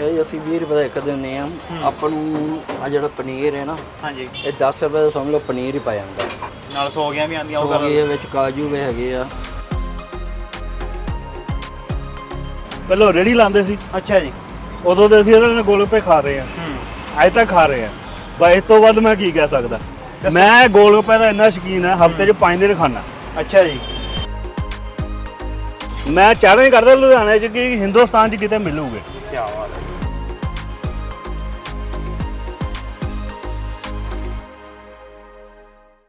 ਇਹ ਅਸੀਂ 20 ਰੁਪਏ ਦਾ ਇੱਕ ਦਿੰਦੇ ਆ। ਆਪਾਂ ਨੂੰ ਆ ਜਿਹੜਾ ਪਨੀਰ ਹੈ ਨਾ ਹਾਂਜੀ। ਇਹ 10 ਰੁਪਏ ਦਾ ਸਮਝ ਲਓ ਪਨੀਰ ਹੀ ਪਾ ਜਾਂਦਾ। ਨਾਲ ਸੌ ਗਿਆ ਵੀ ਆਂਦੀਆਂ ਉਹ ਉਹ ਕਰ। ਇਹਦੇ ਵਿੱਚ ਕਾਜੂ ਵੀ ਹੈਗੇ ਆ। ਪਹਿਲਾਂ ਰੇੜੀ ਲਾਉਂਦੇ ਸੀ। ਅੱਛਾ ਜੀ। ਉਦੋਂ ਦੇ ਅਸੀਂ ਇਹਨਾਂ ਨੇ ਗੋਲਗੱਪੇ ਖਾ ਰਹੇ ਆ। ਹੂੰ। ਅੱਜ ਤੱਕ ਖਾ ਰਹੇ ਆ। ਬਸ ਇਸ ਤੋਂ ਵੱਧ ਮੈਂ ਕੀ ਕਹਿ ਸਕਦਾ। ਮੈਂ ਗੋਲਗੱਪੇ ਦਾ ਇੰਨਾ ਸ਼ੌਕੀਨ ਆ ਹਫ਼ਤੇ 'ਚ ਪੰਜ ਦਿਨ ਖਾਣਾ ਅੱਛਾ ਜੀ। ਮੈਂ ਚੈਲੰਜ ਕਰਦਾ ਲੁਧਿਆਣੇ 'ਚ ਕਿ ਹਿੰਦੁਸਤਾਨ 'ਚ ਕਿਤੇ ਮਿਲੂਗੇ। ਕੀ ਬਾਤ ਹੈ।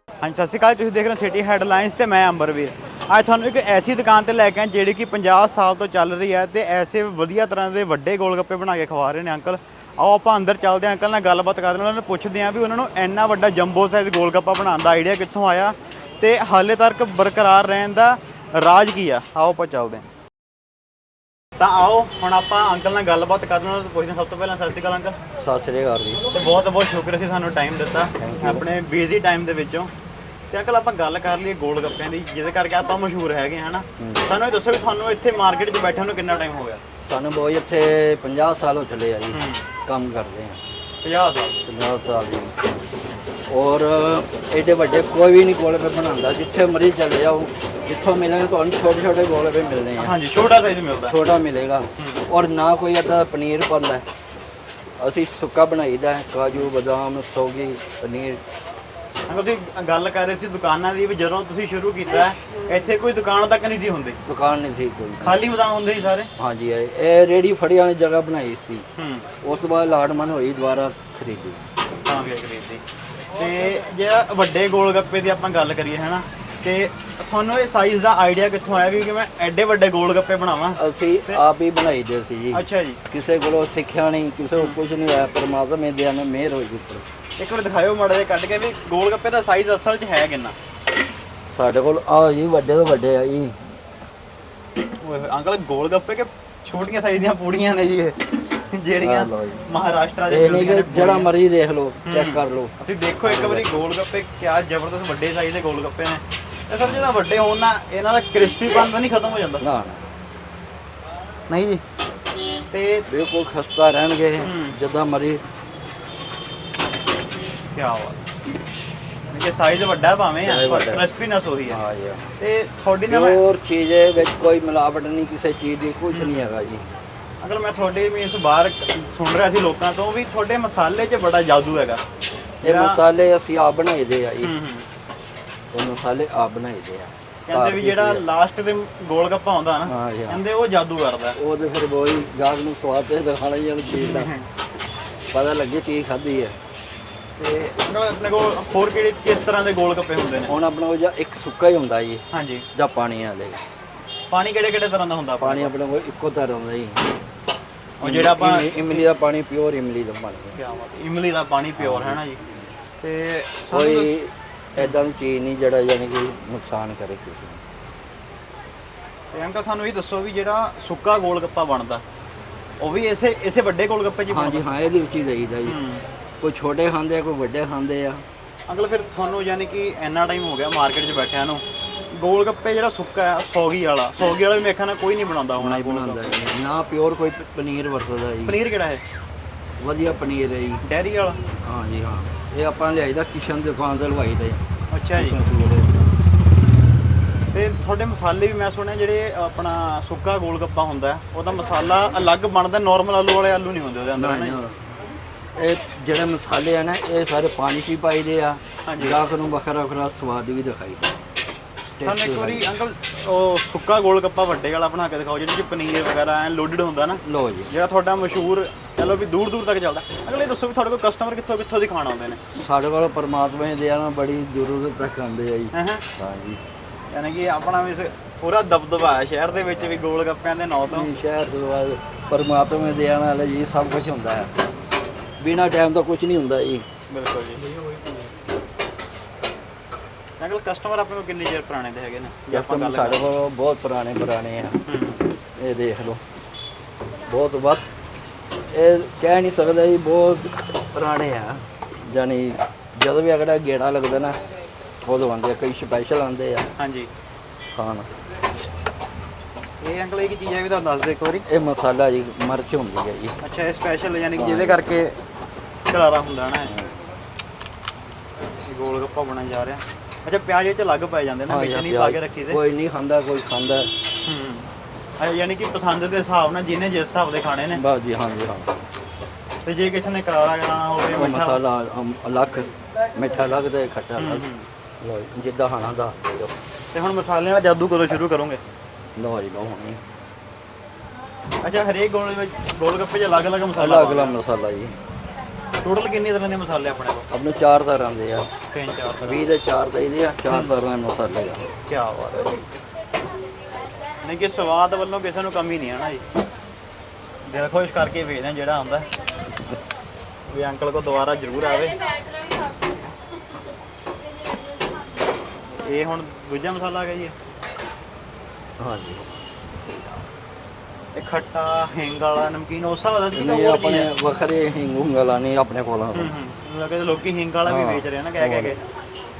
ਹਾਂਜੀ ਸਤਿ ਸ਼੍ਰੀ ਅਕਾਲ ਤੁਸੀਂ ਦੇਖ ਰਹੇ ਹੋ ਸਿਟੀ ਹੈਡਲਾਈਨਸ ਤੇ ਮੈਂ ਅੰਬਰਵੀਰ। ਅੱਜ ਤੁਹਾਨੂੰ ਇੱਕ ਐਸੀ ਦੁਕਾਨ ਤੇ ਲੈ ਕੇ ਆਇਆ ਜਿਹੜੀ ਕਿ 50 ਸਾਲ ਤੋਂ ਚੱਲ ਰਹੀ ਹੈ ਤੇ ਐਸੇ ਵਧੀਆ ਤਰ੍ਹਾਂ ਦੇ ਵੱਡੇ ਗੋਲਗੱਪੇ ਬਣਾ ਕੇ ਖਵਾ ਰਹੇ ਨੇ ਅੰਕਲ। ਆਓ ਆਪਾਂ ਅੰਦਰ ਚੱਲਦੇ ਹਾਂ। ਅੰਕਲ ਨਾਲ ਗੱਲਬਾਤ ਕਰਦੇ ਹਾਂ ਉਹਨਾਂ ਨੂੰ ਪੁੱਛਦੇ ਹਾਂ ਵੀ ਉਹਨਾਂ ਨੂੰ ਇੰਨਾ ਵੱਡਾ ਜੰਬੋ ਸਾਈਜ਼ ਗੋਲਗੱਪਾ ਬਣਾਉਣ ਦਾ ਆਈਡੀਆ ਕਿੱਥੋਂ ਆਇਆ ਤੇ ਹਾਲੇ ਤੱਕ ਬਰਕਰਾਰ ਰਹਿਣ ਦਾ ਰਾਜ ਕੀ ਆ? ਆਓ ਆਪਾਂ ਚੱਲਦੇ ਹਾਂ। ਤਾਂ ਆਓ ਹੁਣ ਆਪਾਂ ਅੰਕਲ ਨਾਲ ਗੱਲਬਾਤ ਕਰਦੇ ਹਾਂ ਉਹਨਾਂ ਨੂੰ ਪੁੱਛਦੇ ਹਾਂ। ਸਭ ਤੋਂ ਪਹਿਲਾਂ ਸਤਿ ਸ਼੍ਰੀ ਅਕਾਲ ਅੰਕਲ। ਸਤਿ ਸ੍ਰੀ ਅਕਾਲ ਜੀ। ਤੇ ਬਹੁਤ ਬਹੁਤ ਸ਼ੁਕਰ ਸੀ ਸਾਨੂੰ ਟਾਈਮ ਦਿੱਤਾ. ਆਪਣੇ ਬਿਜ਼ੀ ਟਾਈਮ ਦੇ ਵਿੱਚੋਂ। ਤੇ ਅੰਕਲ ਆਪਾਂ ਗੱਲ ਕਰ ਲਈਏ ਗੋਲ ਗੱਪਿਆਂ ਦੀ ਜਿਹਦੇ ਕਰਕੇ ਆਪਾਂ ਮਸ਼ਹੂਰ ਹੈਗੇ ਹਨਾ। ਸਾਨੂੰ ਇਹ ਦੱਸੋ ਵੀ ਤੁਹਾਨੂੰ ਇੱਥੇ ਮਾਰਕੀਟ 'ਚ ਬੈਠੇ ਨੂੰ ਕਿੰਨਾ ਟਾਈਮ ਹੋ ਗਿਆ? ਸਾਨੂੰ ਬਹੁਤ ਇੱਥੇ 50 ਸਾਲ ਹੋ ਚਲੇ ਆ ਜੀ। ਕੰਮ ਕਰਦੇ ਆ। 50 ਸਾਲ। 50 ਸਾਲ ਜੀ। ਔਰ ਐਡੇ ਵੱਡੇ ਕੋਈ ਵੀ ਨਹੀਂ ਗੋਲਗੱਪੇ ਬਣਾਉਂਦਾ। ਜਿੱਥੇ ਮਰਜ਼ੀ ਚਲੇ ਜਾਓ ਜਿੱਥੋਂ ਮਿਲਣਗੇ ਤੁਹਾਨੂੰ ਛੋਟੇ ਛੋਟੇ ਗੋਲਗੱਪੇ ਮਿਲਣੇ ਆ। ਹਾਂਜੀ ਛੋਟਾ ਸਾਈਜ਼ ਮਿਲਦਾ। ਛੋਟਾ ਮਿਲੇਗਾ। ਔਰ ਨਾ ਕੋਈ ਅੱਧਾ ਪਨੀਰ ਪਾਉਂਦਾ। ਅਸੀਂ ਸੁੱਕਾ ਬਣਾਈਦਾ ਹੈ, ਕਾਜੂ ਬਦਾਮ ਸੌਗੀ ਪਨੀਰ। ਅੰਕਲ ਤੁਸੀਂ ਗੱਲ ਕਰ ਰਹੇ ਸੀ ਦੁਕਾਨਾਂ ਦੀ ਵੀ ਜਦੋਂ ਤੁਸੀਂ ਸ਼ੁਰੂ ਕੀਤਾ ਇੱਥੇ ਕੋਈ ਦੁਕਾਨ ਤੱਕ ਨਹੀਂ ਸੀ ਹੁੰਦੀ। ਦੁਕਾਨ ਨਹੀਂ ਸੀ ਕੋਈ। ਖਾਲੀ ਮਦਾਨ ਹੁੰਦੇ ਸੀ ਸਾਰੇ? ਹਾਂਜੀ ਇਹ ਇਹ ਰੇੜੀ ਫੜੀ ਵਾਲੀ ਜਗ੍ਹਾ ਬਣਾਈ ਸੀ। ਹੂੰ। ਉਸ ਤੋਂ ਬਾਅਦ ਲਾਟਮਨ ਹੋਈ ਦੁਬਾਰਾ ਖਰੀਦੀ। ਤਾਂ ਵੀ ਖਰੀਦੀ। ਤੇ ਜਿਹੜਾ ਵੱਡੇ ਗੋਲ ਗੱਪੇ ਦੀ ਆਪਾਂ ਗੱਲ ਕਰੀਏ ਹਨਾ ਤੇ ਤੁਹਾਨੂੰ ਇਹ ਸਾਈਜ਼ ਦਾ ਆਈਡੀਆ ਕਿੱਥੋਂ ਆਇਆ ਵੀ ਕਿ ਮੈਂ ਐਡੇ ਵੱਡੇ ਗੋਲ ਗੱਪੇ ਬਣਾਵਾਂ? ਅਸੀਂ ਆਪ ਹੀ ਬਣਾਈਦੇ ਸੀ ਜੀ। ਅੱਛਾ ਜੀ। ਕਿਸੇ ਕੋਲੋਂ ਸਿੱਖਿਆ ਨਹੀਂ ਕਿਸੇ ਕੋਲ ਕੁਝ ਨਹੀਂ ਹੋਇਆ ਪਰਮਾਤਮਾ ਦੇ ਨਾਲ ਮਿਹਰ ਹੋਈ ਉੱਪਰ। ਇੱਕ ਵਾਰ ਦਿਖਾਇਓ ਮਾੜਾ ਜਿਹਾ ਕੱਢ ਕੇ ਵੀ ਗੋਲ ਗੱਪੇ ਦਾ ਸਾਈਜ਼ ਅਸਲ 'ਚ ਹੈ ਕਿੰਨਾ? ਸਾਡੇ ਕੋਲ ਆ ਜੀ ਵੱਡੇ ਤੋਂ ਵੱਡੇ ਆ ਜੀ। ਓਏ ਅੰਕਲ ਗੋਲ ਗੱਪੇ ਕਿ ਛੋਟੀਆਂ ਸਾਈਜ਼ ਦੀਆਂ ਪੂੜੀਆਂ ਨੇ ਜੀ ਇਹ? ਜਿਹੜੀਆਂ। ਮਹਾਰਾਸ਼ਟਰ ਦੇ ਇਹ ਨਹੀਂ ਕਿ ਜਿਹੜਾ ਮਰਜ਼ੀ ਦੇਖ ਲਓ ਚੈੱਕ ਕਰ ਲਓ। ਤੁਸੀਂ ਦੇਖੋ ਇੱਕ ਵਾਰੀ ਗੋਲ ਗੱਪੇ ਕਿਆ ਜ਼ਬਰਦਸਤ ਵੱਡੇ ਸਾਈਜ਼ ਦੇ ਗੋਲ ਗੱਪੇ ਨੇ। ਇਹ ਸਰ ਜਦੋਂ ਵੱਡੇ ਹੋਣ ਨਾ ਇਹਨਾਂ ਦਾ ਕ੍ਰਿਸਪੀਪਨ ਤਾਂ ਨਹੀਂ ਖਤਮ ਹੋ ਜਾਂਦਾ। ਨਾ ਨਾ। ਨਹੀਂ ਜੀ। ਤੇ ਬਿਲਕੁਲ ਖਸਤਾ ਰਹਿਣਗੇ। ਜਿੱਦਾਂ ਮਰਜ਼ੀ। ਕੀ ਬਾਤ। ਕਿ ਸਾਈਜ਼ ਵੱਡਾ ਭਾਵੇਂ ਆ ਪਰ। ਕ੍ਰਿਸਪੀਨੈਸ ਉਹੀ ਹੈ। ਹਾਂ ਜੀ ਤੇ ਤੁਹਾਡੀ ਨਾ ਪਿਓਰ ਚੀਜ਼ ਵਿੱਚ ਕੋਈ ਮਿਲਾਵਟ ਨਹੀਂ ਕਿਸੇ ਚੀਜ਼ ਦੀ ਕੁਝ ਨਹੀਂ ਹੈਗਾ ਜੀ। ਅਗਰ ਮੈਂ ਤੁਹਾਡੇ ਵੀ ਇਸ ਬਾਹਰ ਸੁਣ ਰਿਹਾ ਸੀ ਲੋਕਾਂ ਤੋਂ ਵੀ ਤੁਹਾਡੇ ਮਸਾਲੇ 'ਚ ਬੜਾ ਜਾਦੂ ਹੈਗਾ। ਇਹ ਜਿਹੜਾ- ਮਸਾਲੇ ਅਸੀਂ ਆਪ ਬਣਾਈਦੇ ਆ ਜੀ। ਹੂੰ ਹੂੰ। ਇਹ ਮਸਾਲੇ ਆਪ ਬਣਾਈਦੇ ਆ। ਕਹਿੰਦੇ ਵੀ ਜਿਹੜਾ ਲਾਸਟ ਤੇ ਗੋਲ ਗੱਪਾ ਹੁੰਦਾ ਨਾ ਹਾਂ ਜੀ, ਹਾਂ। ਕਹਿੰਦੇ ਉਹ ਜਾਦੂ ਕਰਦਾ। ਉਹ ਤੇ ਫਿਰ ਬੋਈ ਗਾਹਕ ਨੂੰ ਸਵਾਦ ਤੇ ਦਿਖਾਣਾ ਹੀ ਉਹਨੂੰ ਚੀਜ਼ ਦਾ। ਪਤਾ ਲੱਗੇ ਚੀਜ਼ ਖਾਧੀ ਹੈ ਤੇ ਅੰਕਲ ਆਪਣੇ ਕੋਲ ਹੋਰ ਕਿਹੜੇ ਕਿਸ ਤਰ੍ਹਾਂ ਦੇ ਗੋਲ ਗੱਪੇ ਹੁੰਦੇ ਨੇ? ਹੁਣ ਆਪਣਾ ਉਹ ਜਾਂ ਇੱਕ ਸੁੱਕਾ ਹੀ ਹੁੰਦਾ ਜੀ। ਹਾਂਜੀ। ਜਾਂ ਪਾਣੀ ਵਾਲੇ। ਪਾਣੀ ਕਿਹੜੇ ਕਿਹੜੇ ਤਰ੍ਹਾਂ ਦਾ ਹੁੰਦਾ ਪਾਣੀ ਆਪਣੇ ਕੋਲ ਇੱਕੋ ਤਰ੍ਹਾਂ ਦਾ ਜੀ ਉਹ ਜਿਹੜਾ ਆਪਾਂ ਇਮਲੀ- ਇਮਲੀ ਦਾ ਪਾਣੀ ਪਿਓਰ ਇਮਲੀ ਦਾ ਹੈ। ਕਿਆ ਬਾਤ ਇਮਲੀ ਦਾ ਪਾਣੀ ਪਿਓਰ ਹੈ ਨਾ ਜੀ? ਤੇ ਸਾਨੂੰ ਕੋਈ ਐਦਾਂ ਦੀ ਚੀਜ਼ ਨਹੀਂ ਜਿਹੜਾ ਯਾਨੀ ਕਿ ਨੁਕਸਾਨ ਕਰੇ ਕਿਸੇ ਨੂੰ। ਤੇ ਅੰਕਲ ਸਾਨੂੰ ਇਹ ਦੱਸੋ ਵੀ ਜਿਹੜਾ ਸੁੱਕਾ ਗੋਲ ਗੱਪਾ ਬਣਦਾ ਉਹ ਵੀ ਇਸੇ ਇਸੇ ਵੱਡੇ ਗੋਲ ਗੱਪੇ ਹੀ ਹਾਂਜੀ ਹਾਂ ਇਹਦੇ ਵਿੱਚ ਹੀ ਦਈਦਾ ਜੀ। ਕੋਈ ਛੋਟੇ ਖਾਂਦੇ ਆ ਕੋਈ ਵੱਡੇ ਖਾਂਦੇ ਆ। ਅੰਕਲ ਫਿਰ ਤੁਹਾਨੂੰ ਯਾਨੀ ਕਿ ਇੰਨਾ ਟਾਈਮ ਹੋ ਗਿਆ ਮਾਰਕੀਟ 'ਚ ਬੈਠਿਆਂ ਨੂੰ ਗੋਲ ਗੱਪੇ ਜਿਹੜਾ ਸੁੱਕਾ ਹੈ ਸੌਗੀ ਵਾਲਾ। ਸੌਗੀ ਵਾਲਾ ਵੀ ਮੇਖਾ ਨਾ ਕੋਈ ਨਹੀਂ ਬਣਾਉਂਦਾ ਹੁਣ ਹੋਣਾ ਹੀ ਬਣਾਉਂਦਾ ਜੀ। ਨਾ ਪਿਓਰ ਕੋਈ ਪ- ਪਨੀਰ ਵਰਤਦਾ ਜੀ। ਪਨੀਰ ਕਿਹੜਾ ਹੈ ਵਧੀਆ ਪਨੀਰ ਹੈ ਜੀ। ਡੈਰੀ ਵਾਲਾ? ਹਾਂ ਜੀ ਹਾਂ। ਇਹ ਆਪਾਂ ਲਿਆਈਦਾ ਕਿਸ਼ਨ ਦੁਕਾਨ ਤੋਂ ਲਵਾਈ ਦਾ ਜੀ। ਅੱਛਾ ਜੀ। ਤੇ ਤੁਹਾਡੇ ਮਸਾਲੇ ਵੀ ਮੈਂ ਸੁਣਿਆ ਜਿਹੜੇ ਆਪਣਾ ਸੁੱਕਾ ਗੋਲ ਗੱਪਾ ਹੁੰਦਾ ਹੈ, ਉਹਦਾ ਮਸਾਲਾ ਅਲੱਗ ਬਣਦਾ ਨਾਰਮਲ ਆਲੂ ਵਾਲੇ ਆਲੂ ਨਹੀਂ ਹੁੰਦੇ ਉਹਦੇ ਅੰਦਰ ਹਨਾ ਜੀ? ਇਹ ਜਿਹੜੇ ਮਸਾਲੇ ਆ ਨਾ ਇਹ ਸਾਰੇ ਪਾਣੀ 'ਚ ਹੀ ਪਾਈਦੇ ਆ। ਹਾਂਜੀ। ਗਾਹਕ ਨੂੰ ਵੱਖਰਾ ਵੱਖਰਾ ਸਵਾਦ ਵੀ ਦਿਖਾਈਦਾ ਸਾਨੂੰ ਇੱਕ ਵਾਰੀ ਅੰਕਲ ਉਹ ਸੁੱਕਾ ਗੋਲ ਗੱਪਾ ਵੱਡੇ ਵਾਲਾ ਬਣਾ ਕੇ ਦਿਖਾਓ ਜਿਹਦੇ ਚ ਪਨੀਰ ਵਗੈਰਾ ਐ ਲੋਡਡ ਹੁੰਦਾ ਨਾ। ਲੋ ਜੀ। ਜਿਹੜਾ ਤੁਹਾਡਾ ਮਸ਼ਹੂਰ ਚਲੋ ਵੀ ਦੂਰ ਦੂਰ ਤੱਕ ਚੱਲਦਾ। ਅਗਲੇ ਦੱਸੋ ਵੀ ਤੁਹਾਡੇ ਕੋਲ ਕਸਟਮਰ ਕਿੱਥੋਂ ਕਿੱਥੋਂ ਦੀ ਖਾਣ ਆਉਂਦੇ ਨੇ? ਸਾਡੇ ਕੋਲ ਪਰਮਾਤਮਾ ਦੀ ਦਇਆ ਨਾਲ ਬੜੀ ਜ਼ਰੂਰਤ ਤੱਕ ਆਉਂਦੇ ਆ ਜੀ। ਹੈਂ ਹੈਂ। ਹਾਂ ਜੀ ਯਾਨੀ ਕਿ ਆਪਣਾ ਵੀ ਪੂਰਾ ਦਬਦਬਾ ਹੈ ਸ਼ਹਿਰ ਦੇ ਵਿੱਚ ਵੀ ਗੋਲ ਗੱਪਿਆਂ ਦੇ ਨਾਂ ਤੋਂ। ਸ਼ਹਿਰ ਤੋਂ ਬਾਅਦ ਪਰਮਾਤਮਾ ਦੀ ਨਾਲ ਜੀ ਸਭ ਕੁਝ ਹੁੰਦਾ ਹੈ। ਬਿਨਾ ਟਾਈਮ ਤੋਂ ਕੁਝ ਨਹੀਂ ਹੁੰਦਾ ਜੀ। ਬਿਲਕੁਲ ਜੀ। ਅੰਕਲ ਕਸਟਮਰ ਆਪਣੇ ਕੋਲ ਕਿੰਨੇ ਚਿਰ ਪੁਰਾਣੇ ਦੇ ਹੈਗੇ ਨੇ? ਜੇ ਆਪਾਂ ਕਸਟਮਰ ਗੱਲ ਸਾਡੇ ਕੋਲ ਬਹੁਤ ਪੁਰਾਣੇ ਪੁਰਾਣੇ ਆ। ਹੂੰ। ਇਹ ਦੇਖ ਲਓ। ਬਹੁਤ ਵੱਧ। ਇਹ ਕਹਿ ਨਹੀਂ ਸਕਦਾ ਜੀ ਬਹੁਤ ਪੁਰਾਣੇ ਆ। ਜਾਨੀ ਜਦੋਂ ਵੀ ਅਗਲਾ ਗੇੜਾ ਲੱਗਦਾ ਨਾ ਉਦੋਂ ਆਉਂਦੇ ਆ ਕਈ ਸਪੈਸ਼ਲ ਆਉਂਦੇ ਆ। ਹਾਂਜੀ। ਖਾਣ। ਇਹ ਅੰਕਲ ਇਹ ਕੀ ਚੀਜ਼ ਹੈ ਵੀ ਤੁਹਾਨੂੰ ਦੱਸ ਦਿਓ ਇੱਕ ਵਾਰੀ? ਇਹ ਮਸਾਲਾ ਜੀ ਮਿਰਚ ਹੁੰਦੀ ਹੈ ਜੀ। ਅੱਛਾ ਇਹ ਸਪੈਸ਼ਲ ਯਾਨੀ ਕਿ ਜਿਹਦੇ ਕਰਕੇ ਕਰਾਰਾ ਹੁੰਦਾ ਨਾ ਇਹ। ਇਹ ਗੋਲ ਗੱਪਾ ਬਣਨ ਜਾ ਰਿਹਾ। ਅੱਛਾ ਪਿਆਜ਼ ਇਹ ਚ ਅਲੱਗ ਪੈ ਜਾਂਦੇ ਨਾ ਵਿੱਚ ਨਹੀਂ ਪਾ ਕੇ ਰੱਖੀ ਦੇ। ਕੋਈ ਨਹੀਂ ਖਾਂਦਾ ਕੋਈ ਖਾਂਦਾ। ਹੂੰ। ਯਾਨੀ ਕਿ ਪਸੰਦ ਦੇ ਹਿਸਾਬ ਨਾਲ ਜਿਹਨੇ ਜਿਸ ਹਿਸਾਬ ਦੇ ਖਾਣੇ ਨੇ। ਬਸ ਜੀ ਹਾਂ ਜੀ ਹਾਂ। ਤੇ ਜੇ ਕਿਸੇ ਨੇ ਕਰਾਰਾ ਕਰਾਣਾ ਹੋਵੇ ਮਿੱਠਾ ਮਸਾਲਾ ਅਲੱਗ ਮਿੱਠਾ ਅਲੱਗ ਤੇ ਖੱਟਾ ਅਲੱਗ। ਜਿੱਦਾਂ ਖਾਣਾ ਦਾ ਤੇ ਹੁਣ ਮਸਾਲਿਆਂ ਦਾ ਜਾਦੂ ਕਦੋਂ ਸ਼ੁਰੂ ਕਰੋਗੇ? ਲਓ ਜੀ ਲਓ ਹੁਣ। ਅੱਛਾ ਹਰੇਕ ਗੋਲ ਵਿੱਚ ਗੋਲ ਗੱਪੇ 'ਚ ਅਲੱਗ-ਅਲੱਗ ਮਸਾਲਾ ਅਲੱਗ ਅਲੱਗ ਮਸਾਲਾ ਜੀ। ਟੋਟਲ ਕਿੰਨੇ ਤਰ੍ਹਾਂ ਦੇ ਮਸਾਲੇ ਆਪਣੇ ਕੋਲ? ਆਪਣੇ ਚਾਰ ਤਰ੍ਹਾਂ ਦੇ ਆ। ਤਿੰਨ ਚਾਰ ਤਰ੍ਹਾਂ। 20 ਦੇ ਚਾਰ ਚਾਹੀਦੇ ਆ ਚਾਰ ਤਰ੍ਹਾਂ ਦੇ ਮਸਾਲੇ ਆ। ਕੀ ਬਾਤ ਹੈ। ਨਹੀਂ ਕਿ ਸਵਾਦ ਵੱਲੋਂ ਕਿਸੇ ਨੂੰ ਕਮੀ ਨਹੀਂ ਹੈ ਨਾ ਜੀ। ਦਿਲ ਖੁਸ਼ ਕਰਕੇ ਵੇਚਦੇ ਹਾਂ ਜਿਹੜਾ ਆਉਂਦਾ। ਵੀ ਅੰਕਲ ਕੋ ਦੁਬਾਰਾ ਜ਼ਰੂਰ ਆਵੇ। ਇਹ ਹੁਣ ਦੂਜਾ ਮਸਾਲਾ ਆ ਗਿਆ ਜੀ। ਇਹ। ਹਾਂ ਜੀ ਇਹ ਖੱਟਾ ਹਿੰਗ ਵਾਲਾ ਨਮਕੀਨ ਉਸ ਹਿਸਾਬ ਦਾ ਨਹੀਂ ਆਪਣੇ? ਵੱਖਰੇ ਹਿੰਗ ਵਾਲਾ ਨਹੀਂ ਆਪਣੇ ਕੋਲ ਹੂੰ ਹੂੰ। ਲੱਗੇ ਲੋਕੀ ਹਿੰਗ ਵਾਲਾ ਵੀ। ਵੇਚ ਰਹੇ ਨਾ ਕਹਿ ਕਹਿ ਕੇ।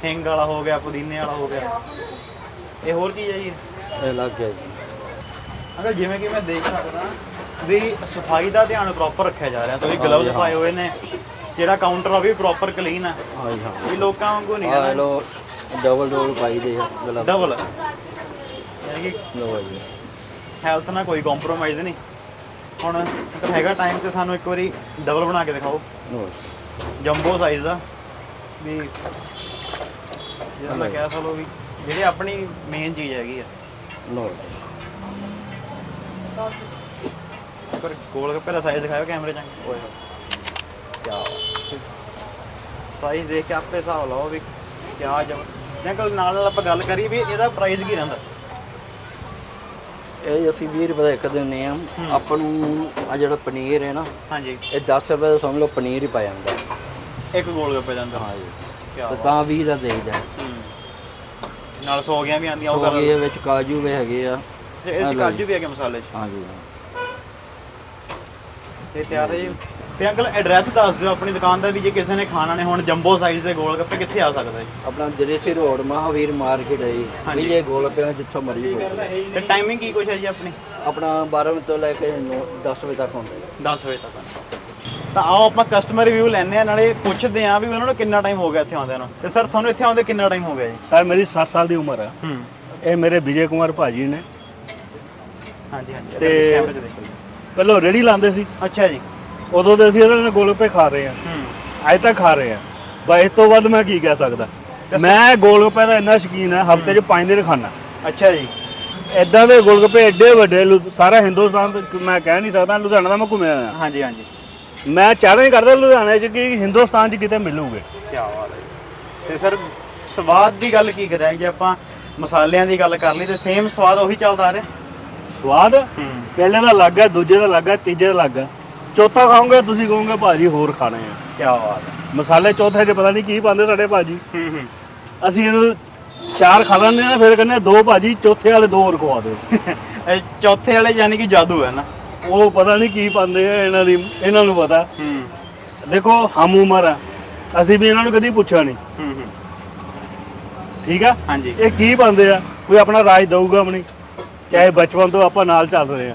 ਹਿੰਗ ਵਾਲਾ ਹੋ ਗਿਆ ਪੁਦੀਨੇ ਵਾਲਾ ਹੋ ਗਿਆ। ਇਹ ਹੋਰ ਚੀਜ਼ ਹੈ ਜੀ। ਇਹ ਲੱਗ ਗਿਆ ਜੀ। ਅਗਰ ਜਿਵੇਂ ਕਿ ਮੈਂ ਦੇਖ ਸਕਦਾ ਵੀ ਸਫ਼ਾਈ ਦਾ ਧਿਆਨ ਪ੍ਰੋਪਰ ਰੱਖਿਆ ਜਾ ਰਿਹਾ। ਤੁਸੀਂ ਗਲਵਜ਼। ਪਾਏ ਹੋਏ ਨੇ ਜਿਹੜਾ ਕਾਊਂਟਰ ਆ ਵੀ ਪ੍ਰੋਪਰ ਕਲੀਨ ਆ। ਹਾਂ ਹਾਂ। ਵੀ ਲੋਕਾਂ ਵਾਂਗੂ ਨਹੀਂ ਆ ਹੈ ਲੋ ਡਬਲ ਡਬਲ ਪਾਈ ਦੇ ਆ ਗਲਵ ਡਬਲ ਯਾਨੀ ਕਿ ਲਓ ਜੀ। ਹੈਲਥ ਨਾਲ ਕੋਈ ਕੰਪਰੋਮਾਈਜ਼ ਨਹੀਂ। ਹੁਣ ਹੈਗਾ ਟਾਈਮ ਤੇ ਸਾਨੂੰ ਇੱਕ ਵਾਰੀ ਡਬਲ ਬਣਾ ਕੇ ਦਿਖਾਓ। ਲਓ ਜੰਬੋ ਸਾਈਜ਼ ਦਾ। ਵੀ ਜਿਹੜਾ ਮੈਂ ਕਹਿ ਸਕਦਾ ਵੀ ਜਿਹੜੀ ਆਪਣੀ ਮੇਨ ਚੀਜ਼ ਹੈਗੀ ਆ। ਇੱਕ ਵਾਰ ਗੋਲ ਗੱਪੇ ਦਾ ਸਾਈਜ਼ ਦਿਖਾਓ ਕੈਮਰੇ 'ਚ। ਓਏ ਕੀ ਸਾਈਜ਼ ਦੇਖ ਕੇ ਆਪੇ ਹਿਸਾਬ ਲਾਓ ਵੀ ਕਿਆ ਜਮ ਜਾਂ ਕੱਲ ਨਾਲ ਨਾਲ ਆਪਾਂ ਗੱਲ ਕਰੀਏ ਵੀ ਇਹਦਾ ਪ੍ਰਾਈਸ ਕੀ ਰਹਿੰਦਾ। ਇਹ ਅਸੀਂ 20 ਰੁਪਏ ਦਾ ਇੱਕ ਦਿੰਨੇ ਆ। ਆਪਾਂ ਨੂੰ ਆ ਜਿਹੜਾ ਪਨੀਰ ਹੈ ਨਾ ਹਾਂਜੀ। ਇਹ 10 ਰੁਪਏ ਦਾ ਸਮਝ ਲਓ ਪਨੀਰ ਹੀ ਪਾ ਜਾਂਦਾ। ਇੱਕ ਗੋਲ ਗੱਪੇ ਦਾ ਅੰਦਰ। ਹਾਂ ਜੀ। ਕਿਆ ਤੇ ਤਾਂ 20 ਦਾ ਦੇਈਦਾ ਹੂੰ। ਨਾਲ ਸੌ ਗਿਆ ਵੀ ਆਂਦੀਆਂ ਉਹ ਕਰ ਗਏ ਵਿੱਚ ਕਾਜੂ ਵੀ ਹੈਗੇ ਆ। ਇਹ 'ਚ ਕਾਜੂ ਵੀ ਹੈਗੇ ਮਸਾਲੇ 'ਚ। ਹਾਂ ਜੀ ਤੇ ਤਿਆਰ ਹੈ ਜੀ। ਤੇ ਅੰਕਲ ਐਡਰੈਸ ਦੱਸ ਦਿਓ ਆਪਣੀ ਦੁਕਾਨ ਦਾ ਵੀ ਜੇ ਕਿਸੇ ਨੇ ਖਾਣਾ ਨੇ ਹੁਣ ਜੰਬੋ ਸਾਈਜ਼ ਦੇ ਗੋਲ ਗੱਪੇ ਕਿੱਥੇ ਆ ਸਕਦਾ? ਜੀ ਆਪਣਾ ਦਰੇਸੀ ਰੋਡ ਮਹਾਵੀਰ ਮਾਰਕੀਟ ਹੈ ਜੀ। ਹਾਂਜੀ। ਵਿਜੇ ਗੋਲਪਿਆਂ ਜਿੱਥੋਂ ਮਰਜ਼ੀ ਲਓ। ਤੇ ਟਾਈਮਿੰਗ ਕੀ ਕੁਛ ਹੈ ਜੀ ਆਪਣੀ? ਆਪਣਾ 12 ਵਜੇ ਤੋਂ ਲੈ ਕੇ 10 ਵਜੇ ਤੱਕ ਹੁੰਦਾ ਜੀ। 10 ਵਜੇ ਤੱਕ। ਤਾਂ ਆਓ ਆਪਾਂ ਕਸਟਮਰ ਰਿਵਿਊ ਲੈਣੇ ਆ ਨਾਲੇ ਪੁੱਛਦੇ ਆ ਵੀ ਉਹਨਾਂ ਨੂੰ ਕਿੰਨਾ ਟਾਈਮ ਹੋ ਗਿਆ ਇੱਥੇ ਆਉਂਦਿਆਂ ਨੂੰ। ਤੇ ਸਰ ਤੁਹਾਨੂੰ ਇੱਥੇ ਆਉਂਦੇ ਕਿੰਨਾ ਟਾਈਮ ਹੋ ਗਿਆ ਜੀ? ਸਰ ਮੇਰੀ 60 ਸਾਲ ਦੀ ਉਮਰ ਹੈ ਹੂੰ। ਇਹ ਮੇਰੇ ਵਿਜੇ ਕੁਮਾਰ ਭਾਜੀ ਨੇ। ਹਾਂਜੀ ਹਾਂਜੀ। ਤੇ- ਤੇ ਕੈਮਰੇ 'ਚ ਦੇਖੋ ਜੀ। ਪਹਿਲਾਂ ਰੇੜੀ ਲਾਉਂਦੇ ਸੀ। ਅੱਛਾ ਜੀ। ਉਦੋਂ ਦੇ ਅਸੀਂ ਇਹਦੇ ਨਾਲ ਗੋਲਗੱਪੇ ਖਾ ਰਹੇ ਹਾਂ। ਹੂੰ। ਅੱਜ ਤੱਕ ਖਾ ਰਹੇ ਹਾਂ। ਬਸ ਇਸ ਤੋਂ ਵੱਧ ਮੈਂ ਕੀ ਕਹਿ ਸਕਦਾ। ਮੈਂ ਗੋਲਗੱਪੇ ਦਾ ਇੰਨਾ ਸ਼ੌਕੀਨ ਹੈ ਹਫ਼ਤੇ 'ਚ ਪੰਜ ਦਿਨ ਖਾਣਾ ਅੱਛਾ ਜੀ। ਐਦਾਂ ਦੇ ਗੋਲਗੱਪੇ ਐਡੇ ਵੱਡੇ ਲੁ- ਸਾਰਾ ਹਿੰਦੁਸਤਾਨ ਤੋਂ ਮੈਂ ਕਹਿ ਨਹੀਂ ਸਕਦਾ ਲੁਧਿਆਣਾ ਦਾ ਮੈਂ ਘੁੰਮਿਆ ਹਾਂਜੀ ਹਾਂਜੀ। ਮੈਂ ਨਹੀਂ ਕਰਦਾ ਲੁਧਿਆਣੇ 'ਚ ਕਿ ਹਿੰਦੁਸਤਾਨ 'ਚ ਕਿਤੇ ਮਿਲੂਗੇ। ਕੀ ਬਾਤ ਹੈ ਜੀ। ਤੇ ਸਰ ਸਵਾਦ ਦੀ ਗੱਲ ਕੀ ਕਰਾਂ ਜੇ ਆਪਾਂ ਮਸਾਲਿਆਂ ਦੀ ਗੱਲ ਕਰ ਲਈ ਤੇ ਸੇਮ ਸਵਾਦ ਉਹੀ ਚੱਲਦਾ ਆ ਰਿਹਾ? ਸਵਾਦ? ਹੂੰ। ਪਹਿਲੇ ਦਾ ਅਲੱਗ ਹੈ ਦੂਜੇ ਦਾ ਅਲੱਗ ਹੈ ਤੀਜੇ ਦਾ ਅਲੱਗ ਹੈ। ਚੌਥਾ ਖਾਓਗੇ ਤੁਸੀਂ ਕਹੋਗੇ ਭਾਜੀ ਹੋਰ ਖਾਣੇ ਆ। ਕੀ ਬਾਤ ਹੈ। ਮਸਾਲੇ ਚੌਥੇ 'ਚ ਪਤਾ ਨਹੀਂ ਕੀ ਪਾਉਂਦੇ ਸਾਡੇ ਭਾਜੀ। ਹੂੰ ਹੂੰ। ਅਸੀਂ ਇਹਨੂੰ ਚਾਰ ਖਾ ਲੈਂਦੇ ਆ ਫਿਰ ਕਹਿੰਦੇ ਆ, ਦੋ ਭਾਜੀ ਚੌਥੇ ਵਾਲੇ ਦੋ ਹੋਰ ਖਵਾ ਦਿਓ। ਇਹ ਚੌਥੇ ਵਾਲੇ ਯਾਨੀ ਕਿ ਜਾਦੂ ਹੈ ਨਾ। ਉਹ ਪਤਾ ਨਹੀਂ ਕੀ ਪਾਉਂਦੇ ਆ ਇਹਨਾਂ ਦੀ ਇਹਨਾਂ ਨੂੰ ਪਤਾ। ਹੂੰ। ਦੇਖੋ ਹਮ ਉਮਰ ਆ। ਅਸੀਂ ਵੀ ਇਹਨਾਂ ਨੂੰ ਕਦੀ ਪੁੱਛਿਆ ਨਹੀਂ। ਹੂੰ ਹੂੰ। ਠੀਕ ਆ? ਹਾਂਜੀ। ਇਹ ਕੀ ਪਾਉਂਦੇ ਆ? ਕੋਈ ਆਪਣਾ ਰਾਜ ਦਊਗਾ ਆਪਣੀ? ਚਾਹੇ ਬਚਪਨ ਤੋਂ ਆਪਾਂ ਨਾਲ ਚੱਲ ਰਹੇ ਆ।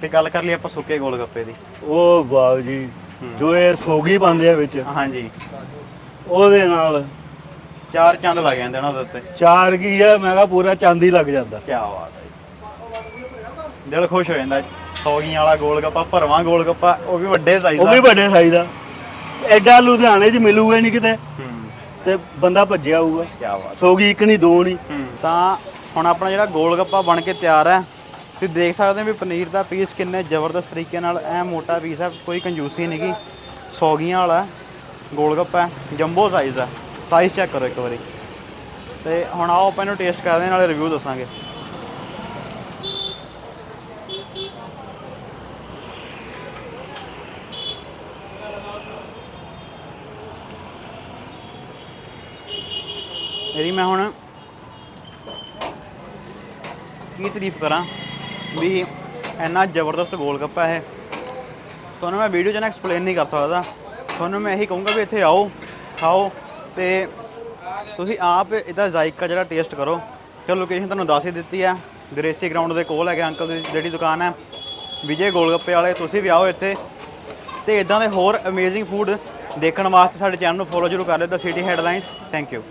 ਤੇ ਗੱਲ ਕਰ ਲਈ ਆਪਾਂ ਸੁੱਕੇ ਗੋਲ ਗੱਪੇ ਦੀ। ਉਹ ਵਾਹ ਜੀ ਜੋ ਇਹ ਸੋਗੀ ਪਾਉਂਦੇ ਆ ਵਿੱਚ। ਹਾਂਜੀ। ਉਹਦੇ ਨਾਲ ਚਾਰ ਚੰਦ ਲੱਗ ਜਾਂਦੇ ਉਹਨਾਂ ਦੇ ਉੱਤੇ। ਚਾਰ ਕੀ ਆ? ਮੈਂ ਕਿਹਾ ਪੂਰਾ ਚਾਂਦੀ ਲੱਗ ਜਾਂਦਾ। ਕੀ ਬਾਤ ਹੈ। ਦਿਲ ਖੁਸ਼ ਹੋ ਜਾਂਦਾ। ਸੌਗੀਆਂ ਵਾਲਾ ਗੋਲ ਗੱਪਾ ਭਰਵਾਂ ਗੋਲ ਗੱਪਾ ਉਹ ਵੀ ਵੱਡੇ ਸਾਈਜ਼ ਉਹ ਦਾ। ਵੀ ਵੱਡੇ ਸਾਈਜ਼ ਦਾ। ਐਡਾ ਲੁਧਿਆਣੇ 'ਚ ਮਿਲੂਗਾ ਨਹੀਂ ਕਿਤੇ। ਤੇ ਬੰਦਾ ਭੱਜਿਆ ਆਊਗਾ ਕੀ ਬਾਤ। ਸੋਗੀ ਇੱਕ ਨਹੀਂ ਦੋ ਨਹੀਂ ਤਾਂ ਹੁਣ ਆਪਣਾ ਜਿਹੜਾ ਗੋਲ ਗੱਪਾ ਬਣ ਕੇ ਤਿਆਰ ਹੈ ਤੁਸੀਂ ਦੇਖ ਸਕਦੇ ਹੋ ਵੀ ਪਨੀਰ ਦਾ ਪੀਸ ਕਿੰਨੇ ਜ਼ਬਰਦਸਤ ਤਰੀਕੇ ਨਾਲ ਐ ਮੋਟਾ ਪੀਸ ਹੈ ਕੋਈ ਕੰਜੂਸੀ ਨਹੀਂਗੀ ਸੌਗੀਆਂ ਵਾਲਾ ਗੋਲ ਗੱਪਾ ਜੰਬੋ ਸਾਈਜ਼ ਦਾ ਸਾਈਜ਼ ਚੈੱਕ ਕਰੋ ਇੱਕ ਵਾਰੀ। ਤੇ ਹੁਣ ਆਓ ਆਪਾਂ ਇਹਨੂੰ ਟੇਸਟ ਕਰਦੇ ਨਾਲੇ ਰਿਵਿਊ ਦੱਸਾਂਗੇ। ਇਹਦੀ ਮੈਂ ਹੁਣ ਕੀ ਤਾਰੀਫ ਕਰਾਂ ਵੀ ਇੰਨਾ ਜ਼ਬਰਦਸਤ ਗੋਲ ਗੱਪਾ ਹੈ ਤੁਹਾਨੂੰ ਮੈਂ ਵੀਡੀਓ 'ਚ ਨਾ ਐਕਸਪਲੇਨ ਨਹੀਂ ਕਰ ਸਕਦਾ। ਤੁਹਾਨੂੰ ਮੈਂ ਇਹੀ ਕਹੂੰਗਾ ਵੀ ਇੱਥੇ ਆਓ, ਖਾਓ ਤੇ ਤੁਸੀਂ ਆਪ ਇਹਦਾ ਜ਼ਾਇਕਾ ਜਿਹੜਾ ਟੇਸਟ ਕਰੋ। ਚਲੋ ਲੋਕੇਸ਼ਨ ਤੁਹਾਨੂੰ ਦੱਸ ਹੀ ਦਿੱਤੀ ਹੈ ਗ੍ਰੇਸੀ ਗਰਾਊਂਡ ਦੇ ਕੋਲ ਹੈਗੇ ਅੰਕਲ ਦੀ ਜਿਹੜੀ ਦੁਕਾਨ ਹੈ। ਵਿਜੇ ਗੋਲਗੱਪੇ ਵਾਲੇ, ਤੁਸੀਂ ਵੀ ਆਓ ਇੱਥੇ। ਤੇ ਇਦਾਂ ਦੇ ਹੋਰ ਅਮੇਜ਼ਿੰਗ ਫੂਡ ਦੇਖਣ ਵਾਸਤੇ ਸਾਡੇ ਚੈਨਲ ਨੂੰ ਫੋਲੋ ਜ਼ਰੂਰ ਕਰ ਲਿਓ the city headlines thank you